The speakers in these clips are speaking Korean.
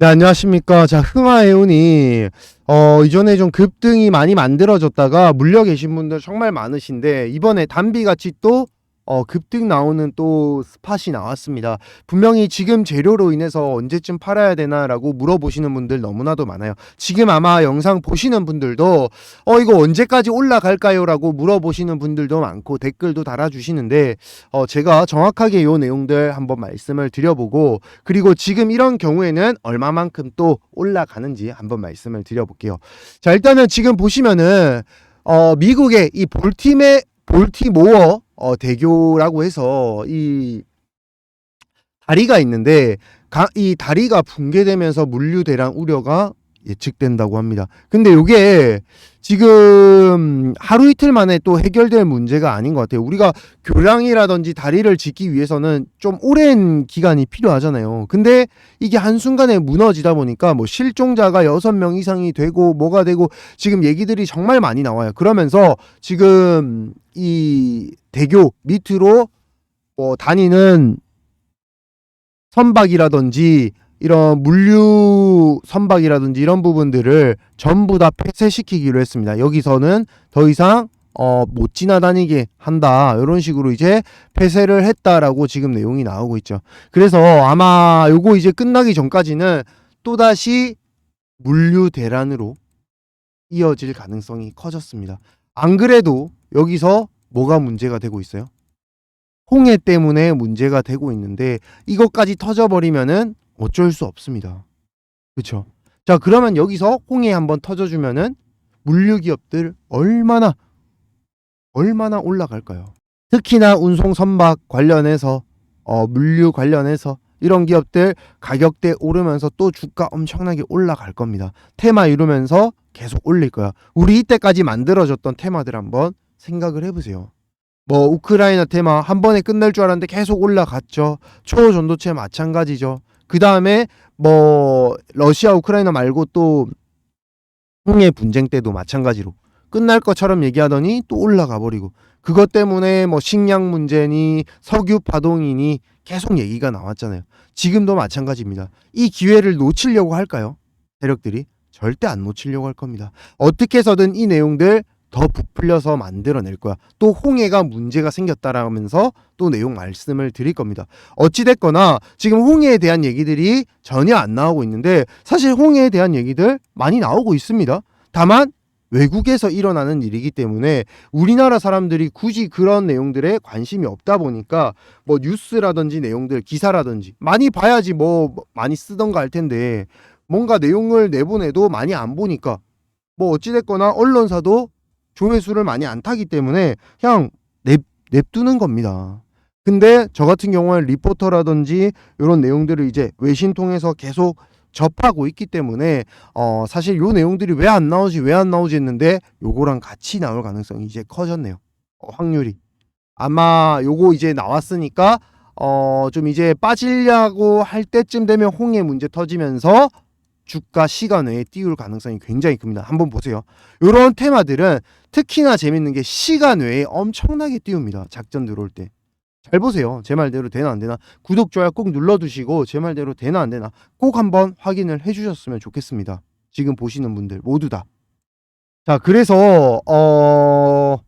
네, 안녕하십니까. 자, 흥하해운이, 어, 이전에 좀 급등이 많이 만들어졌다가 물려 계신 분들 정말 많으신데, 이번에 단비같이 또, 어, 급등 나오는 또 스팟이 나왔습니다. 분명히 지금 재료로 인해서 언제쯤 팔아야 되나라고 물어보시는 분들 너무나도 많아요. 지금 아마 영상 보시는 분들도, 어, 이거 언제까지 올라갈까요? 라고 물어보시는 분들도 많고, 댓글도 달아주시는데, 어, 제가 정확하게 요 내용들 한번 말씀을 드려보고, 그리고 지금 이런 경우에는 얼마만큼 또 올라가는지 한번 말씀을 드려볼게요. 자, 일단은 지금 보시면은, 어, 미국의 이 볼팀의, 볼티모어, 어, 대교라고 해서 이 다리가 있는데, 가, 이 다리가 붕괴되면서 물류 대량 우려가 예측된다고 합니다. 근데 이게 지금 하루 이틀 만에 또 해결될 문제가 아닌 것 같아요. 우리가 교량이라든지 다리를 짓기 위해서는 좀 오랜 기간이 필요하잖아요. 근데 이게 한순간에 무너지다 보니까 뭐 실종자가 6명 이상이 되고 뭐가 되고 지금 얘기들이 정말 많이 나와요. 그러면서 지금 이 대교 밑으로 뭐 다니는 선박이라든지 이런 물류 선박이라든지 이런 부분들을 전부 다 폐쇄시키기로 했습니다. 여기서는 더 이상 어, 못 지나다니게 한다. 이런 식으로 이제 폐쇄를 했다라고 지금 내용이 나오고 있죠. 그래서 아마 요거 이제 끝나기 전까지는 또다시 물류 대란으로 이어질 가능성이 커졌습니다. 안 그래도 여기서 뭐가 문제가 되고 있어요? 홍해 때문에 문제가 되고 있는데 이것까지 터져버리면은 어쩔 수 없습니다. 그렇죠? 자 그러면 여기서 홍해 한번 터져 주면은 물류 기업들 얼마나 얼마나 올라갈까요? 특히나 운송 선박 관련해서 어, 물류 관련해서 이런 기업들 가격대 오르면서 또 주가 엄청나게 올라갈 겁니다. 테마 이루면서 계속 올릴 거야. 우리 이때까지 만들어졌던 테마들 한번 생각을 해보세요. 뭐 우크라이나 테마 한 번에 끝날 줄 알았는데 계속 올라갔죠. 초전도체 마찬가지죠. 그 다음에 뭐 러시아 우크라이나 말고 또 홍해 분쟁 때도 마찬가지로 끝날 것처럼 얘기하더니 또 올라가 버리고 그것 때문에 뭐 식량 문제니 석유 파동이니 계속 얘기가 나왔잖아요. 지금도 마찬가지입니다. 이 기회를 놓치려고 할까요? 세력들이 절대 안 놓치려고 할 겁니다. 어떻게 해서든 이 내용들 더 부풀려서 만들어낼 거야. 또 홍해가 문제가 생겼다라면서 또 내용 말씀을 드릴 겁니다. 어찌됐거나 지금 홍해에 대한 얘기들이 전혀 안 나오고 있는데 사실 홍해에 대한 얘기들 많이 나오고 있습니다. 다만 외국에서 일어나는 일이기 때문에 우리나라 사람들이 굳이 그런 내용들에 관심이 없다 보니까 뭐 뉴스라든지 내용들 기사라든지 많이 봐야지 뭐 많이 쓰던가 할 텐데 뭔가 내용을 내보내도 많이 안 보니까 뭐 어찌됐거나 언론사도 조회수를 많이 안 타기 때문에 그냥 냅, 냅두는 겁니다. 근데 저 같은 경우는 리포터라든지 이런 내용들을 이제 외신 통해서 계속 접하고 있기 때문에 어 사실 요 내용들이 왜 안 나오지 왜 안 나오지 했는데 요거랑 같이 나올 가능성이 이제 커졌네요. 어, 확률이 아마 요거 이제 나왔으니까 어 좀 이제 빠지려고 할 때쯤 되면 홍해 문제 터지면서 주가 시간 외에 띄울 가능성이 굉장히 큽니다. 한번 보세요. 요런 테마들은 특히나 재밌는 게 시간 외에 엄청나게 띄웁니다. 작전 들어올 때. 잘 보세요. 제 말대로 되나 안 되나. 구독, 좋아요 꼭 눌러두시고 제 말대로 되나 안 되나 꼭 한번 확인을 해주셨으면 좋겠습니다. 지금 보시는 분들 모두 다. 자, 그래서 어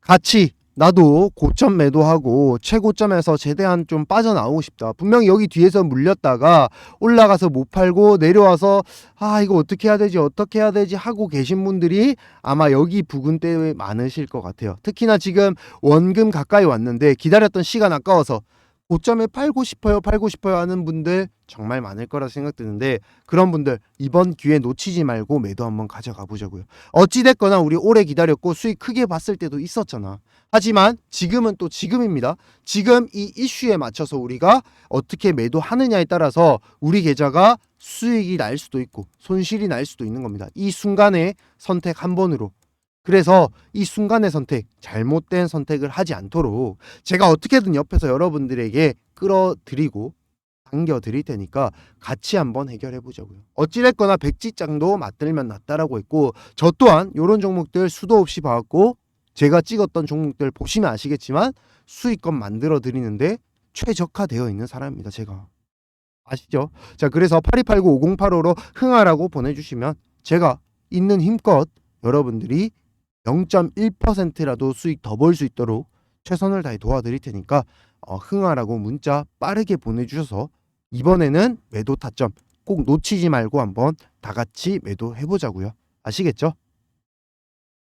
같이 나도 고점 매도하고 최고점에서 최대한 좀 빠져나오고 싶다. 분명히 여기 뒤에서 물렸다가 올라가서 못 팔고 내려와서 아 이거 어떻게 해야 되지 어떻게 해야 되지 하고 계신 분들이 아마 여기 부근 때에 많으실 것 같아요. 특히나 지금 원금 가까이 왔는데 기다렸던 시간 아까워서 고점에 팔고 싶어요 팔고 싶어요 하는 분들 정말 많을 거라 생각드는데 그런 분들 이번 기회 놓치지 말고 매도 한번 가져가 보자고요. 어찌됐거나 우리 오래 기다렸고 수익 크게 봤을 때도 있었잖아. 하지만 지금은 또 지금입니다. 지금 이 이슈에 맞춰서 우리가 어떻게 매도하느냐에 따라서 우리 계좌가 수익이 날 수도 있고 손실이 날 수도 있는 겁니다. 이 순간에 선택 한 번으로. 그래서 이 순간의 선택, 잘못된 선택을 하지 않도록 제가 어떻게든 옆에서 여러분들에게 끌어드리고 당겨 드릴 테니까 같이 한번 해결해 보자고요. 어찌됐거나 백지장도 맞들면 낫다라고 했고 저 또한 이런 종목들 수도 없이 봐왔고 제가 찍었던 종목들 보시면 아시겠지만 수익권 만들어 드리는데 최적화되어 있는 사람입니다. 제가 아시죠? 자, 그래서 8289-5085로 흥하라고 보내주시면 제가 있는 힘껏 여러분들이 0.1%라도 수익 더 벌 수 있도록 최선을 다해 도와드릴 테니까 어, 흥하라고 문자 빠르게 보내주셔서 이번에는 매도 타점 꼭 놓치지 말고 한번 다 같이 매도해 보자고요. 아시겠죠?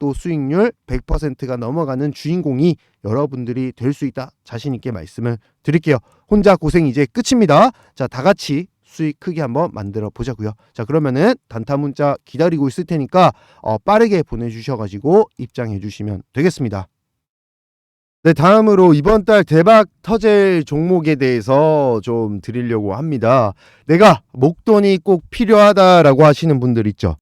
또 수익률 100%가 넘어가는 주인공이 여러분들이 될 수 있다 자신 있게 말씀을 드릴게요. 혼자 고생 이제 끝입니다. 자, 다 같이 수익 크게 한번 만들어 보자고요. 자, 그러면은 단타 문자 기다리고 있을 테니까 어, 빠르게 보내 주셔 가지고 입장해 주시면 되겠습니다. 네, 다음으로 이번 달 대박 터질 종목에 대해서 좀 드리려고 합니다. 내가 목돈이 꼭 필요하다라고 하시는 분들 있죠.